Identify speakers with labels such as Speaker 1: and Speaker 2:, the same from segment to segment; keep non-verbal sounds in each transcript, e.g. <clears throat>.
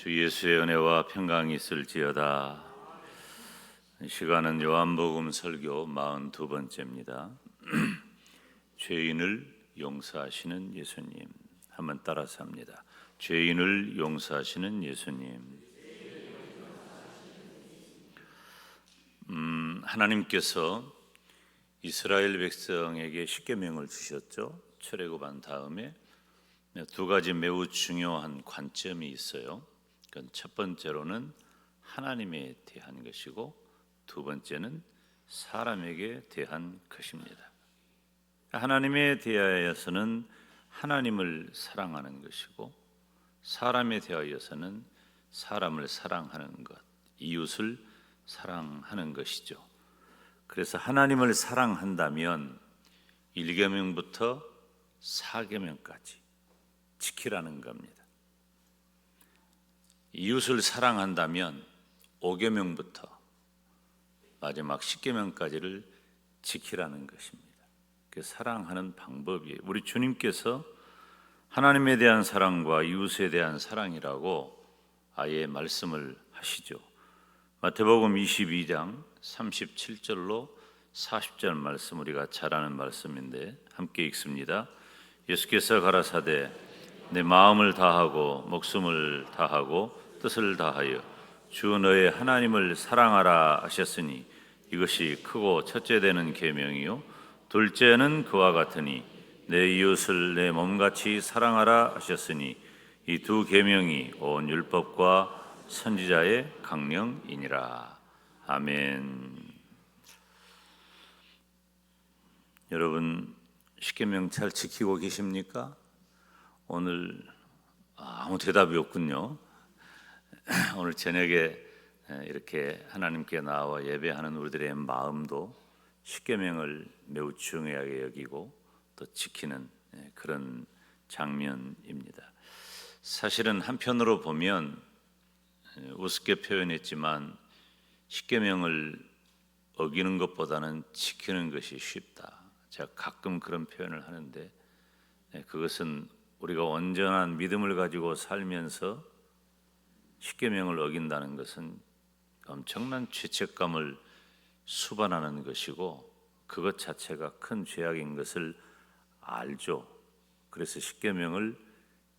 Speaker 1: 주 예수의 은혜와 평강이 있을지어다. 시간은 요한복음 설교 42번째입니다. <clears throat> 죄인을 용서하시는 예수님. 한번 따라서 합니다. 죄인을 용서하시는 예수님. 음, 하나님께서 이스라엘 백성에게 십계명을 주셨죠. 출애굽한 다음에 두 가지 매우 중요한 관점이 있어요. 첫 번째로는 하나님에 대한 것이고 두 번째는 사람에게 대한 것입니다. 하나님에 대하여서는 하나님을 사랑하는 것이고 사람에 대하여서는 사람을 사랑하는 것, 이웃을 사랑하는 것이죠. 그래서 하나님을 사랑한다면 1계명부터 4계명까지 지키라는 겁니다. 이웃을 사랑한다면 5계명부터 마지막 10계명까지를 지키라는 것입니다. 그 사랑하는 방법이 우리 주님께서 하나님에 대한 사랑과 이웃에 대한 사랑이라고 아예 말씀을 하시죠. 마태복음 22장 37절로 40절 말씀 우리가 잘 아는 말씀인데 함께 읽습니다. 예수께서 가라사대 내 마음을 다하고 목숨을 다하고 뜻을 다하여 주 너의 하나님을 사랑하라 하셨으니 이것이 크고 첫째 되는 계명이요 둘째는 그와 같으니 내 이웃을 내 몸같이 사랑하라 하셨으니 이 두 계명이 온 율법과 선지자의 강령이니라 아멘. 여러분 십계명 잘 지키고 계십니까? 오늘 아무 대답이 없군요. <laughs> 오늘 저녁에 이렇게 하나님께 나와 예배하는 우리들의 마음도 십계명을 매우 중요하게 여기고 또 지키는 그런 장면입니다. 사실은 한편으로 보면 우습게 표현했지만 십계명을 어기는 것보다는 지키는 것이 쉽다. 제가 가끔 그런 표현을 하는데 그것은 우리가 온전한 믿음을 가지고 살면서 십계명을 어긴다는 것은 엄청난 죄책감을 수반하는 것이고 그것 자체가 큰 죄악인 것을 알죠. 그래서 십계명을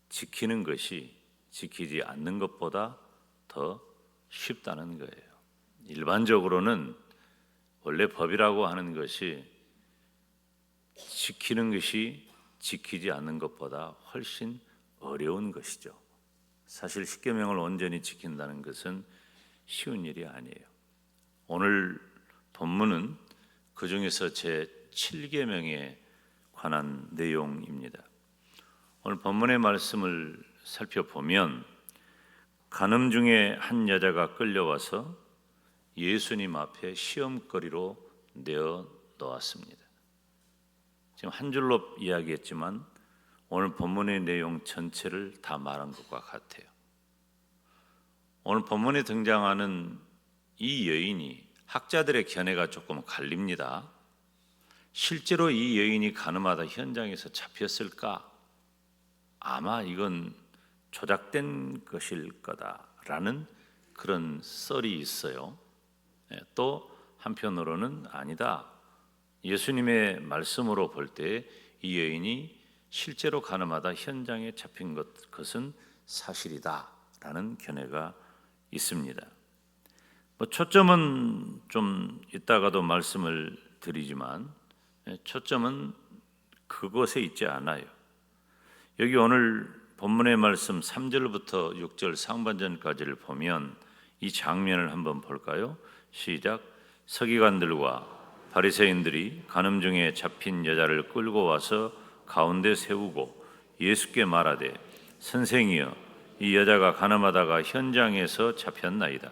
Speaker 1: 지키는 것이 지키지 않는 것보다 더 쉽다는 거예요. 일반적으로는 원래 법이라고 하는 것이 지키는 것이 지키지 않는 것보다 훨씬 어려운 것이죠. 사실 십계명을 온전히 지킨다는 것은 쉬운 일이 아니에요. 오늘 본문은 그 중에서 제 7계명에 관한 내용입니다. 오늘 본문의 말씀을 살펴보면 간음 중에 한 여자가 끌려와서 예수님 앞에 시험거리로 내어 놓았습니다. 지금 한 줄로 이야기했지만 오늘 본문의 내용 전체를 다 말한 것과 같아요. 오늘 본문에 등장하는 이 여인이 학자들의 견해가 조금 갈립니다. 실제로 이 여인이 가늠하다 현장에서 잡혔을까? 아마 이건 조작된 것일 거다라는 그런 썰이 있어요. 예, 또 한편으로는 아니다. 예수님의 말씀으로 볼 때 이 여인이 실제로 가늠하다 현장에 잡힌 것, 것은 사실이다라는 견해가 있습니다. 뭐 초점은 좀 이따가도 말씀을 드리지만 예, 초점은 그것에 있지 않아요. 여기 오늘 본문의 말씀 3절부터 6절 상반전까지를 보면 이 장면을 한번 볼까요? 시작. 서기관들과 바리새인들이 간음 중에 잡힌 여자를 끌고 와서 가운데 세우고 예수께 말하되 선생이여 이 여자가 간음하다가 현장에서 잡혔나이다.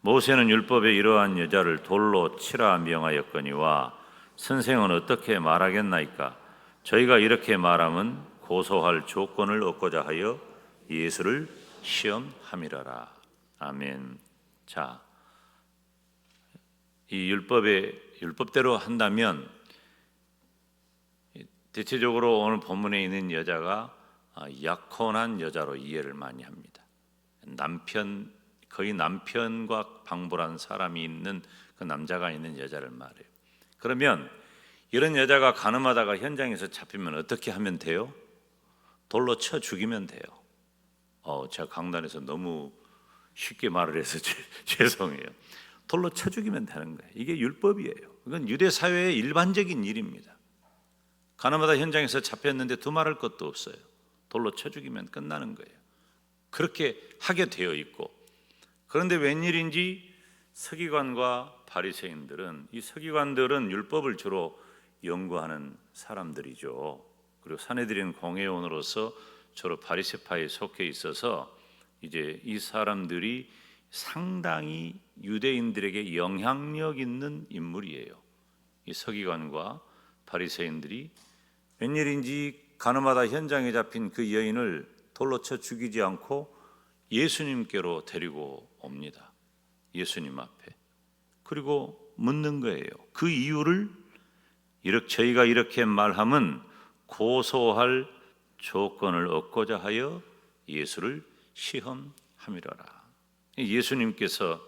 Speaker 1: 모세는 율법에 이러한 여자를 돌로 치라 명하였거니와 선생은 어떻게 말하겠나이까? 저희가 이렇게 말하면 고소할 조건을 얻고자 하여 예수를 시험함이라라. 아멘. 자, 이 율법의 율법대로 한다면 대체적으로 오늘 본문에 있는 여자가 약혼한 여자로 이해를 많이 합니다. 남편 거의 남편과 방불한 사람이 있는 그 남자가 있는 여자를 말해요. 그러면 이런 여자가 가늠하다가 현장에서 잡히면 어떻게 하면 돼요? 돌로 쳐 죽이면 돼요. 어, 제가 강단에서 너무 쉽게 말을 해서 <laughs> 죄, 죄송해요. 돌로 쳐 죽이면 되는 거예요. 이게 율법이에요. 이건 유대 사회의 일반적인 일입니다. 가나마다 현장에서 잡혔는데 두말할 것도 없어요. 돌로 쳐 죽이면 끝나는 거예요. 그렇게 하게 되어 있고 그런데 웬일인지 서기관과 바리새인들은 이 서기관들은 율법을 주로 연구하는 사람들이죠. 그리고 사내들인 공회원으로서 주로 바리새파에 속해 있어서 이제 이 사람들이 상당히 유대인들에게 영향력 있는 인물이에요. 이 서기관과 바리새인들이 웬일인지 가늠하다 현장에 잡힌 그 여인을 돌로 쳐 죽이지 않고 예수님께로 데리고 옵니다. 예수님 앞에. 그리고 묻는 거예요. 그 이유를 이렇게 저희가 이렇게 말함은 고소할 조건을 얻고자 하여 예수를 시험함이라라. 예수님께서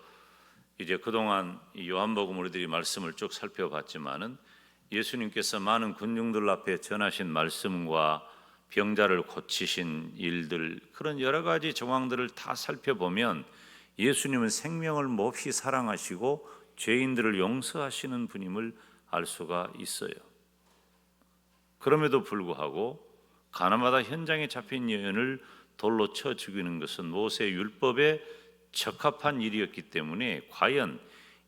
Speaker 1: 이제 그동안 이 요한복음 우리들이 말씀을 쭉 살펴봤지만은 예수님께서 많은 군중들 앞에 전하신 말씀과 병자를 고치신 일들 그런 여러 가지 정황들을 다 살펴보면 예수님은 생명을 몹시 사랑하시고 죄인들을 용서하시는 분임을 알 수가 있어요. 그럼에도 불구하고 가나마다 현장에 잡힌 여인을 돌로 쳐 죽이는 것은 모세 율법에 적합한 일이었기 때문에 과연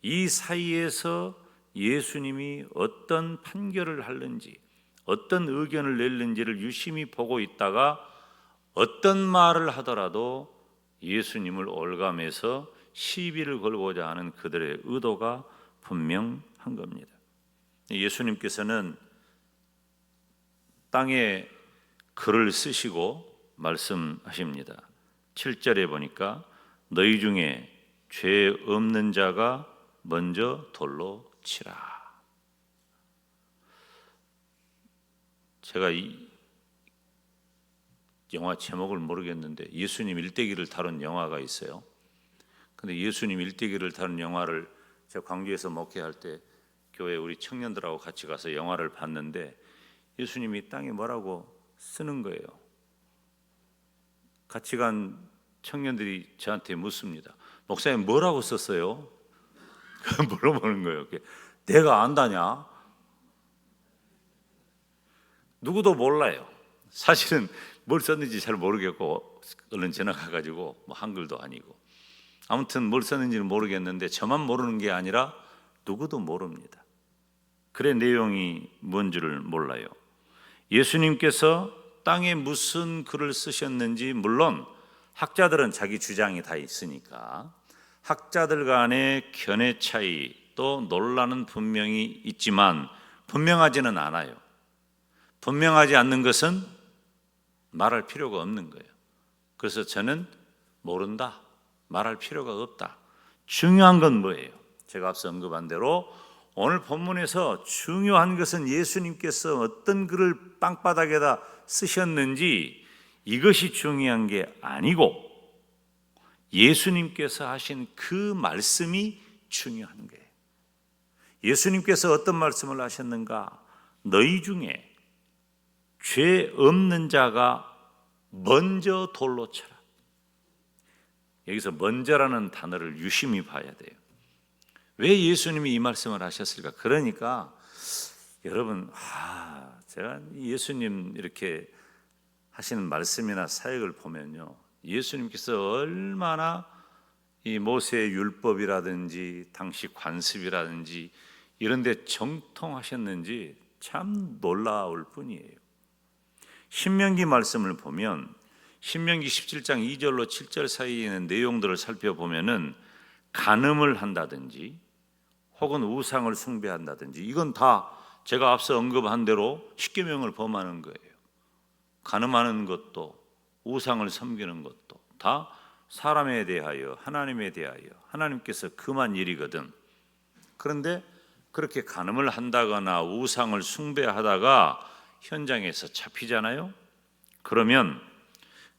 Speaker 1: 이 사이에서 예수님이 어떤 판결을 하는지 어떤 의견을 낼는지를 유심히 보고 있다가 어떤 말을 하더라도 예수님을 올감해서 시비를 걸고자 하는 그들의 의도가 분명한 겁니다. 예수님께서는 땅에 글을 쓰시고 말씀하십니다. 7절에 보니까 너희 중에 죄 없는 자가 먼저 돌로 치라. 제가 이 영화 제목을 모르겠는데 예수님 일대기를 다룬 영화가 있어요. 근데 예수님 일대기를 다룬 영화를 제가 광주에서 목회할 때 교회 우리 청년들하고 같이 가서 영화를 봤는데 예수님이 땅에 뭐라고 쓰는 거예요. 같이 간 청년들이 저한테 묻습니다. 목사님 뭐라고 썼어요? <laughs> 물어보는 거예요. 내가 안다냐? 누구도 몰라요. 사실은 뭘 썼는지 잘 모르겠고 얼른 지나가 가지고 뭐 한글도 아니고 아무튼 뭘 썼는지는 모르겠는데 저만 모르는 게 아니라 누구도 모릅니다. 그래 내용이 뭔지를 몰라요. 예수님께서 땅에 무슨 글을 쓰셨는지 물론 학자들은 자기 주장이 다 있으니까 학자들 간의 견해 차이 또 논란은 분명히 있지만 분명하지는 않아요. 분명하지 않는 것은 말할 필요가 없는 거예요. 그래서 저는 모른다. 말할 필요가 없다. 중요한 건 뭐예요? 제가 앞서 언급한 대로 오늘 본문에서 중요한 것은 예수님께서 어떤 글을 땅바닥에다 쓰셨는지 이것이 중요한 게 아니고 예수님께서 하신 그 말씀이 중요한 거예요. 예수님께서 어떤 말씀을 하셨는가? 너희 중에 죄 없는 자가 먼저 돌로 쳐라. 여기서 먼저라는 단어를 유심히 봐야 돼요. 왜 예수님이 이 말씀을 하셨을까? 그러니까 여러분, 아, 제가 예수님 이렇게 하시는 말씀이나 사역을 보면요. 예수님께서 얼마나 이 모세의 율법이라든지 당시 관습이라든지 이런 데 정통하셨는지 참 놀라울 뿐이에요. 신명기 말씀을 보면 신명기 17장 2절로 7절 사이에 있는 내용들을 살펴보면은 간음을 한다든지 혹은 우상을 숭배한다든지 이건 다 제가 앞서 언급한 대로 십계명을 범하는 거예요. 간음하는 것도 우상을 섬기는 것도 다 사람에 대하여 하나님에 대하여 하나님께서 금한 일이거든. 그런데 그렇게 간음을 한다거나 우상을 숭배하다가 현장에서 잡히잖아요. 그러면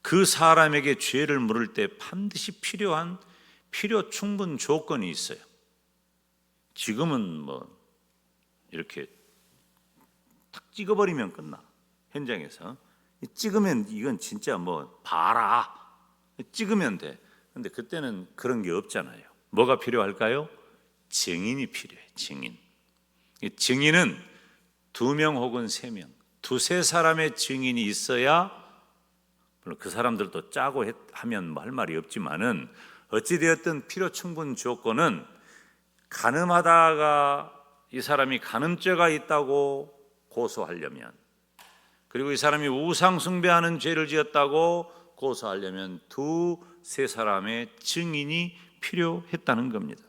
Speaker 1: 그 사람에게 죄를 물을 때 반드시 필요한 필요 충분 조건이 있어요. 지금은 뭐 이렇게 탁 찍어버리면 끝나 현장에서 찍으면 이건 진짜 뭐 봐라 찍으면 돼. 근데 그때는 그런 게 없잖아요. 뭐가 필요할까요? 증인이 필요해. 증인. 이 증인은 두 명 혹은 세 명, 두세 사람의 증인이 있어야 물론 그 사람들도 짜고 했- 하면 뭐 할 말이 없지만은 어찌 되었든 필요 충분 조건은 가늠하다가 이 사람이 가늠죄가 있다고 고소하려면 그리고 이 사람이 우상 숭배하는 죄를 지었다고 고소하려면 두 세 사람의 증인이 필요했다는 겁니다.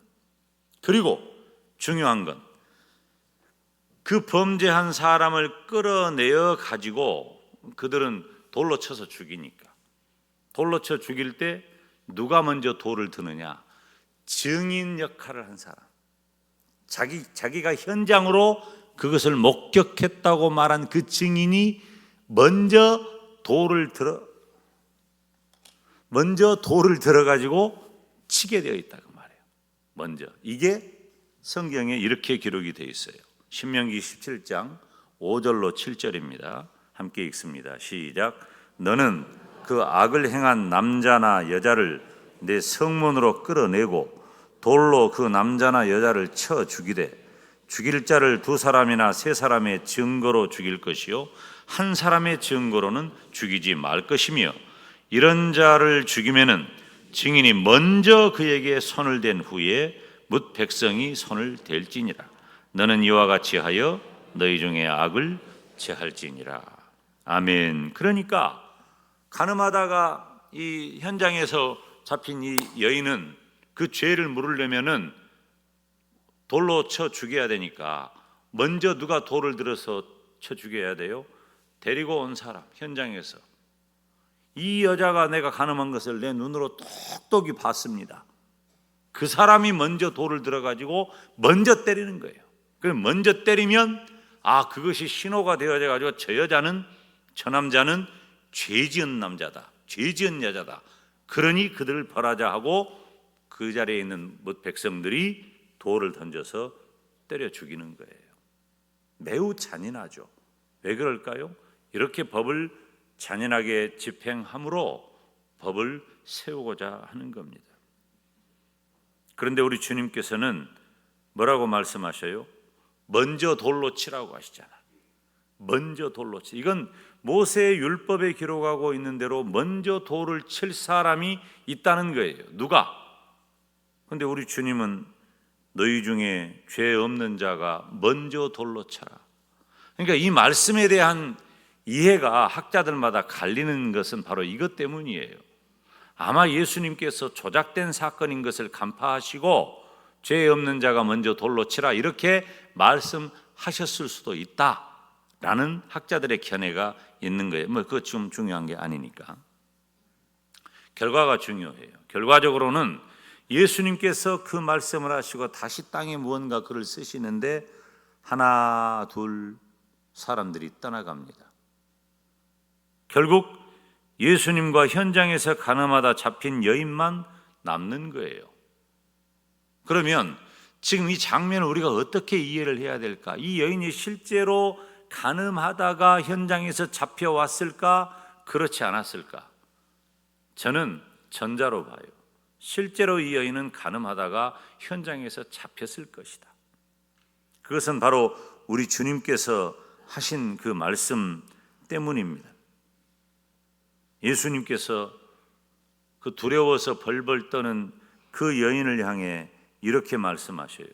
Speaker 1: 그리고 중요한 건 그 범죄한 사람을 끌어내어 가지고 그들은 돌로 쳐서 죽이니까. 돌로 쳐 죽일 때 누가 먼저 돌을 드느냐? 증인 역할을 한 사람. 자기 자기가 현장으로 그것을 목격했다고 말한 그 증인이 먼저 돌을 들어 먼저 돌을 들어 가지고 치게 되어 있다고 말해요. 먼저 이게 성경에 이렇게 기록이 되어 있어요. 신명기 17장 5절로 7절입니다. 함께 읽습니다. 시작. 너는 그 악을 행한 남자나 여자를 내 성문으로 끌어내고 돌로 그 남자나 여자를 쳐 죽이되 죽일 자를 두 사람이나 세 사람의 증거로 죽일 것이요 한 사람의 증거로는 죽이지 말 것이며 이런 자를 죽이면은 증인이 먼저 그에게 손을 댄 후에 뭇 백성이 손을 댈지니라. 너는 이와 같이 하여 너희 중에 악을 제할지니라. 아멘. 그러니까 가늠하다가 이 현장에서 잡힌 이 여인은 그 죄를 물으려면은 돌로 쳐 죽여야 되니까 먼저 누가 돌을 들어서 쳐 죽여야 돼요? 데리고 온 사람 현장에서 이 여자가 내가 가늠한 것을 내 눈으로 똑똑히 봤습니다. 그 사람이 먼저 돌을 들어 가지고 먼저 때리는 거예요. 그럼 먼저 때리면 아 그것이 신호가 되어져 가지고 저 여자는 저 남자는 죄지은 남자다. 죄지은 여자다. 그러니 그들을 벌하자 하고 그 자리에 있는 못 백성들이 돌을 던져서 때려 죽이는 거예요. 매우 잔인하죠. 왜 그럴까요? 이렇게 법을 잔인하게 집행함으로 법을 세우고자 하는 겁니다. 그런데 우리 주님께서는 뭐라고 말씀하셔요? 먼저 돌로 치라고 하시잖아. 먼저 돌로 치. 이건 모세의 율법에 기록하고 있는 대로 먼저 돌을 칠 사람이 있다는 거예요. 누가? 근데 우리 주님은 너희 중에 죄 없는 자가 먼저 돌로 쳐라. 그러니까 이 말씀에 대한 이해가 학자들마다 갈리는 것은 바로 이것 때문이에요. 아마 예수님께서 조작된 사건인 것을 간파하시고 죄 없는 자가 먼저 돌로 치라 이렇게 말씀하셨을 수도 있다라는 학자들의 견해가 있는 거예요. 뭐 그거 좀 중요한 게 아니니까. 결과가 중요해요. 결과적으로는 예수님께서 그 말씀을 하시고 다시 땅에 무언가 글을 쓰시는데 하나 둘 사람들이 떠나갑니다. 결국 예수님과 현장에서 가늠하다 잡힌 여인만 남는 거예요. 그러면 지금 이 장면을 우리가 어떻게 이해를 해야 될까? 이 여인이 실제로 가늠하다가 현장에서 잡혀왔을까? 그렇지 않았을까? 저는 전자로 봐요. 실제로 이 여인은 가늠하다가 현장에서 잡혔을 것이다. 그것은 바로 우리 주님께서 하신 그 말씀 때문입니다. 예수님께서 그 두려워서 벌벌 떠는 그 여인을 향해 이렇게 말씀하셔요.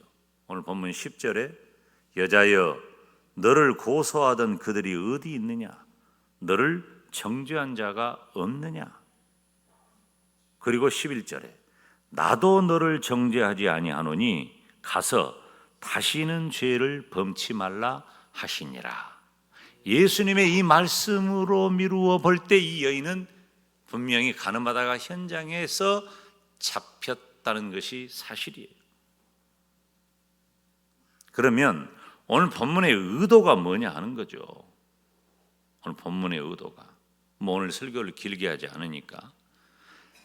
Speaker 1: 오늘 본문 10절에 여자여 너를 고소하던 그들이 어디 있느냐? 너를 정죄한 자가 없느냐? 그리고 11절에 나도 너를 정죄하지 아니하노니 가서 다시는 죄를 범치 말라 하시니라. 예수님의 이 말씀으로 미루어 볼 때 이 여인은 분명히 가늠하다가 현장에서 잡혔다는 것이 사실이에요. 그러면 오늘 본문의 의도가 뭐냐 하는 거죠. 오늘 본문의 의도가 뭐 오늘 설교를 길게 하지 않으니까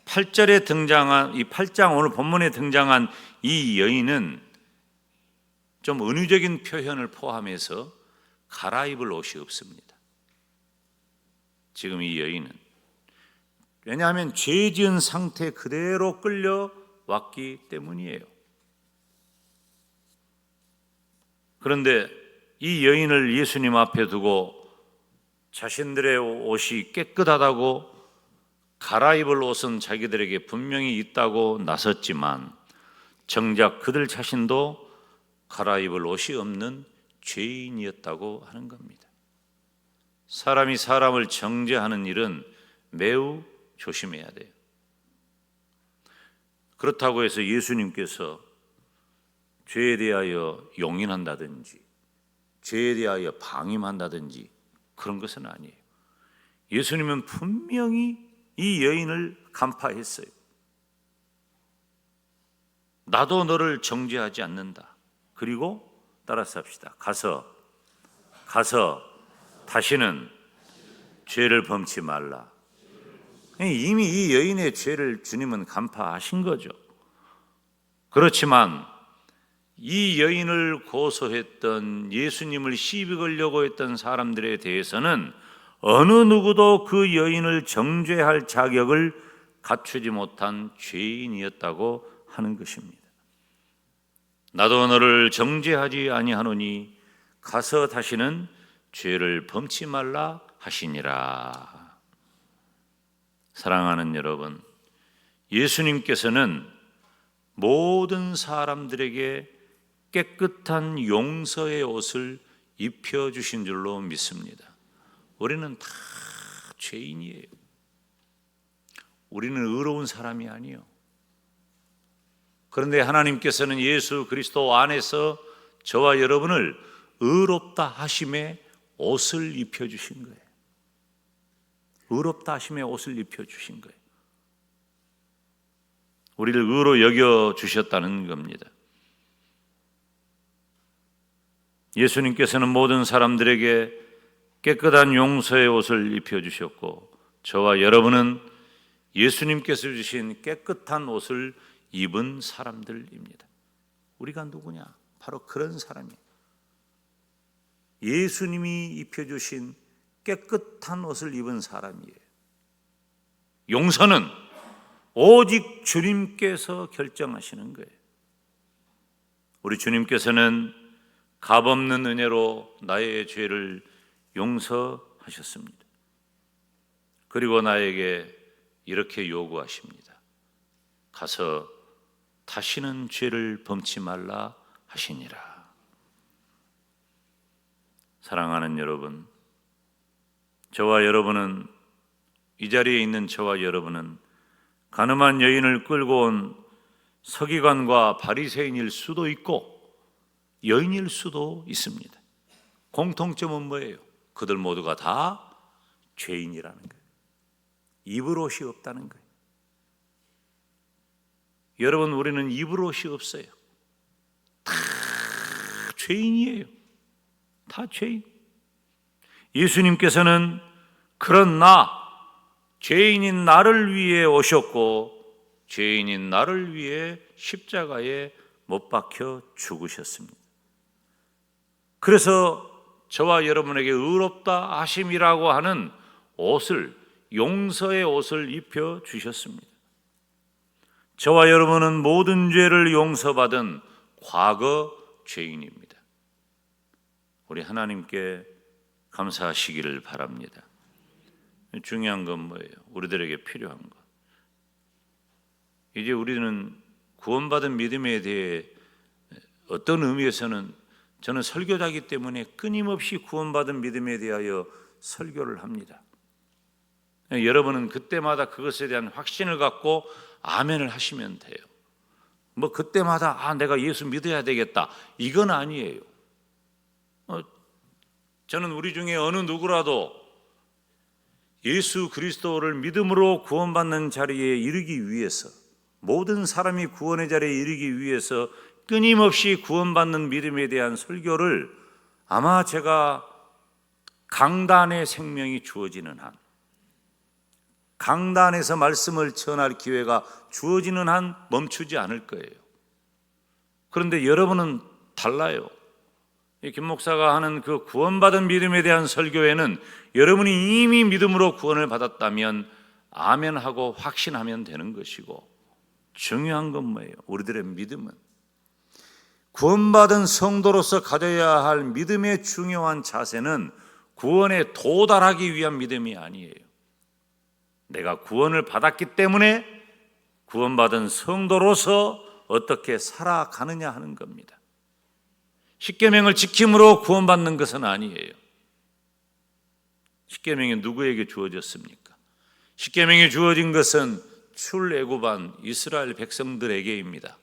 Speaker 1: 8절에 등장한 이 8장 오늘 본문에 등장한 이 여인은 좀 은유적인 표현을 포함해서 갈아입을 옷이 없습니다. 지금 이 여인은 왜냐하면 죄 지은 상태 그대로 끌려왔기 때문이에요. 그런데 이 여인을 예수님 앞에 두고 자신들의 옷이 깨끗하다고 갈아입을 옷은 자기들에게 분명히 있다고 나섰지만 정작 그들 자신도 갈아입을 옷이 없는 죄인이었다고 하는 겁니다. 사람이 사람을 정죄하는 일은 매우 조심해야 돼요. 그렇다고 해서 예수님께서 죄에 대하여 용인한다든지 죄에 대하여 방임한다든지 그런 것은 아니에요. 예수님은 분명히 이 여인을 간파했어요. 나도 너를 정죄하지 않는다. 그리고 따라서 합시다. 가서 가서 다시는 죄를 범치 말라. 이미 이 여인의 죄를 주님은 간파하신 거죠. 그렇지만 이 여인을 고소했던 예수님을 시비 걸려고 했던 사람들에 대해서는 어느 누구도 그 여인을 정죄할 자격을 갖추지 못한 죄인이었다고 하는 것입니다. 나도 너를 정죄하지 아니하노니 가서 다시는 죄를 범치 말라 하시니라. 사랑하는 여러분, 예수님께서는 모든 사람들에게 깨끗한 용서의 옷을 입혀 주신 줄로 믿습니다. 우리는 다 죄인이에요. 우리는 의로운 사람이 아니요. 그런데 하나님께서는 예수 그리스도 안에서 저와 여러분을 의롭다 하심의 옷을 입혀 주신 거예요. 의롭다 하심의 옷을 입혀 주신 거예요. 우리를 의로 여겨 주셨다는 겁니다. 예수님께서는 모든 사람들에게 깨끗한 용서의 옷을 입혀 주셨고 저와 여러분은 예수님께서 주신 깨끗한 옷을 입은 사람들입니다. 우리가 누구냐? 바로 그런 사람이에요. 예수님이 입혀 주신 깨끗한 옷을 입은 사람이에요. 용서는 오직 주님께서 결정하시는 거예요. 우리 주님께서는 값없는 은혜로 나의 죄를 용서하셨습니다. 그리고 나에게 이렇게 요구하십니다. 가서 다시는 죄를 범치 말라 하시니라. 사랑하는 여러분, 저와 여러분은 이 자리에 있는 저와 여러분은 가늠한 여인을 끌고 온 서기관과 바리새인일 수도 있고 여인일 수도 있습니다. 공통점은 뭐예요? 그들 모두가 다 죄인이라는 거예요. 입을 옷이 없다는 거예요. 여러분, 우리는 입을 옷이 없어요. 다 죄인이에요. 다 죄인. 예수님께서는 그런 나, 죄인인 나를 위해 오셨고, 죄인인 나를 위해 십자가에 못 박혀 죽으셨습니다. 그래서 저와 여러분에게 의롭다 하심이라고 하는 옷을 용서의 옷을 입혀 주셨습니다. 저와 여러분은 모든 죄를 용서받은 과거 죄인입니다. 우리 하나님께 감사하시기를 바랍니다. 중요한 건 뭐예요? 우리들에게 필요한 것. 이제 우리는 구원받은 믿음에 대해 어떤 의미에서는 저는 설교자기 때문에 끊임없이 구원받은 믿음에 대하여 설교를 합니다. 여러분은 그때마다 그것에 대한 확신을 갖고 아멘을 하시면 돼요. 뭐 그때마다 아 내가 예수 믿어야 되겠다 이건 아니에요. 어, 저는 우리 중에 어느 누구라도 예수 그리스도를 믿음으로 구원받는 자리에 이르기 위해서 모든 사람이 구원의 자리에 이르기 위해서 끊임없이 구원받는 믿음에 대한 설교를 아마 제가 강단의 생명이 주어지는 한 강단에서 말씀을 전할 기회가 주어지는 한 멈추지 않을 거예요. 그런데 여러분은 달라요. 이김 목사가 하는 그 구원받은 믿음에 대한 설교에는 여러분이 이미 믿음으로 구원을 받았다면 아멘하고 확신하면 되는 것이고 중요한 건 뭐예요? 우리들의 믿음은 구원받은 성도로서 가져야 할 믿음의 중요한 자세는 구원에 도달하기 위한 믿음이 아니에요. 내가 구원을 받았기 때문에 구원받은 성도로서 어떻게 살아가느냐 하는 겁니다. 십계명을 지킴으로 구원받는 것은 아니에요. 십계명이 누구에게 주어졌습니까? 십계명이 주어진 것은 출애굽한 이스라엘 백성들에게입니다.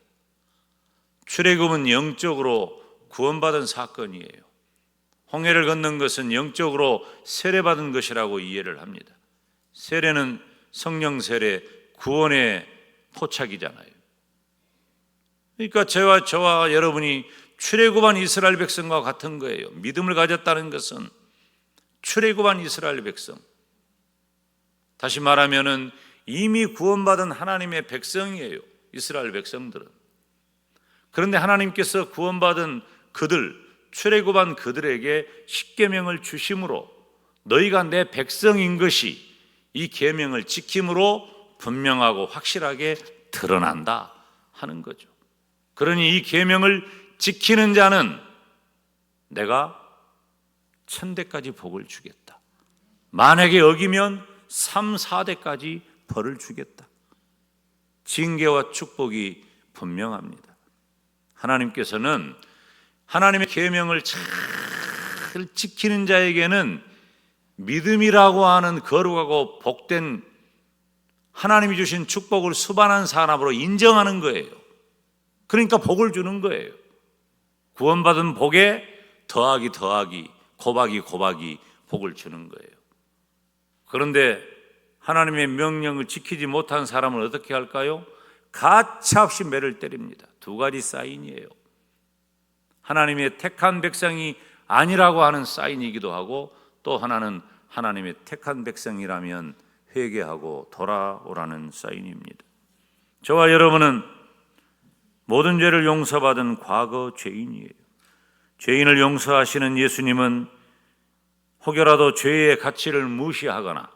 Speaker 1: 출애굽은 영적으로 구원받은 사건이에요. 홍해를 건넌 것은 영적으로 세례받은 것이라고 이해를 합니다. 세례는 성령 세례 구원의 포착이잖아요. 그러니까 저와 저와 여러분이 출애굽한 이스라엘 백성과 같은 거예요. 믿음을 가졌다는 것은 출애굽한 이스라엘 백성. 다시 말하면은 이미 구원받은 하나님의 백성이에요. 이스라엘 백성들은. 그런데 하나님께서 구원받은 그들 출애굽한 그들에게 십계명을 주심으로 너희가 내 백성인 것이 이 계명을 지킴으로 분명하고 확실하게 드러난다 하는 거죠. 그러니 이 계명을 지키는 자는 내가 천대까지 복을 주겠다. 만약에 어기면 3, 4대까지 벌을 주겠다. 징계와 축복이 분명합니다. 하나님께서는 하나님의 계명을 잘 지키는 자에게는 믿음이라고 하는 거룩하고 복된 하나님이 주신 축복을 수반한 사람으로 인정하는 거예요. 그러니까 복을 주는 거예요. 구원받은 복에 더하기 더하기 고박이 고박이 복을 주는 거예요. 그런데 하나님의 명령을 지키지 못한 사람은 어떻게 할까요? 가차없이 매를 때립니다. 두 가지 사인이에요. 하나님의 택한 백성이 아니라고 하는 사인이기도 하고 또 하나는 하나님의 택한 백성이라면 회개하고 돌아오라는 사인입니다. 저와 여러분은 모든 죄를 용서받은 과거 죄인이에요. 죄인을 용서하시는 예수님은 혹여라도 죄의 가치를 무시하거나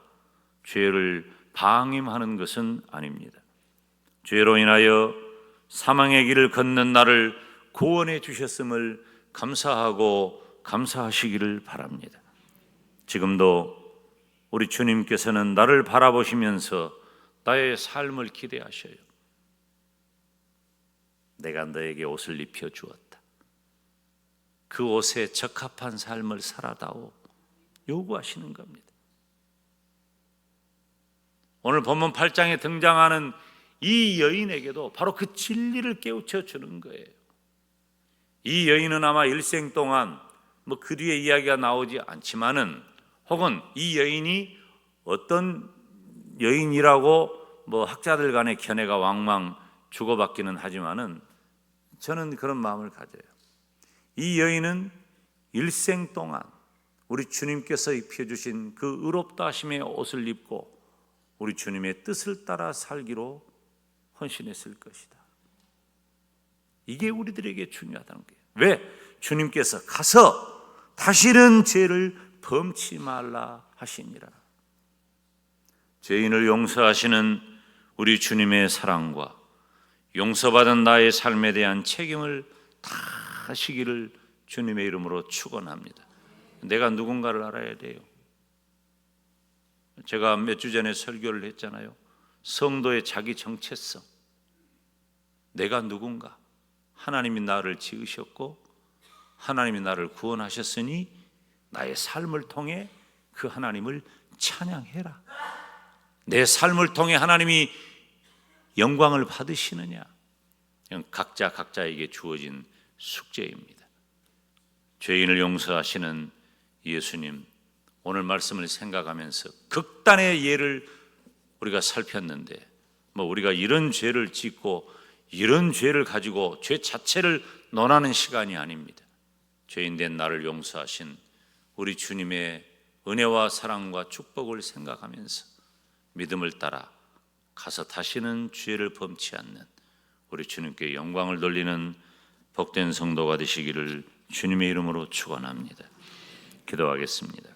Speaker 1: 죄를 방임하는 것은 아닙니다. 죄로 인하여 사망의 길을 걷는 나를 구원해 주셨음을 감사하고 감사하시기를 바랍니다. 지금도 우리 주님께서는 나를 바라보시면서 나의 삶을 기대하셔요. 내가 너에게 옷을 입혀 주었다. 그 옷에 적합한 삶을 살아다오 요구하시는 겁니다. 오늘 본문 8장에 등장하는 이 여인에게도 바로 그 진리를 깨우쳐 주는 거예요. 이 여인은 아마 일생 동안 뭐 그 뒤에 이야기가 나오지 않지만은 혹은 이 여인이 어떤 여인이라고 뭐 학자들 간의 견해가 왕왕 주고받기는 하지만은 저는 그런 마음을 가져요. 이 여인은 일생 동안 우리 주님께서 입혀 주신 그 의롭다 하심의 옷을 입고 우리 주님의 뜻을 따라 살기로 헌신했을 것이다. 이게 우리들에게 중요하다는 거예요. 왜? 주님께서 가서 다시는 죄를 범치 말라 하시니라. 죄인을 용서하시는 우리 주님의 사랑과 용서받은 나의 삶에 대한 책임을 다 하시기를 주님의 이름으로 축원합니다. 내가 누군가를 알아야 돼요. 제가 몇 주 전에 설교를 했잖아요. 성도의 자기 정체성. 내가 누군가? 하나님이 나를 지으셨고 하나님이 나를 구원하셨으니 나의 삶을 통해 그 하나님을 찬양해라. 내 삶을 통해 하나님이 영광을 받으시느냐? 각자 각자에게 주어진 숙제입니다. 죄인을 용서하시는 예수님, 오늘 말씀을 생각하면서 극단의 예를 우리가 살폈는데, 뭐 우리가 이런 죄를 짓고 이런 죄를 가지고 죄 자체를 논하는 시간이 아닙니다. 죄인 된 나를 용서하신 우리 주님의 은혜와 사랑과 축복을 생각하면서 믿음을 따라 가서 다시는 죄를 범치 않는 우리 주님께 영광을 돌리는 복된 성도가 되시기를 주님의 이름으로 축원합니다. 기도하겠습니다.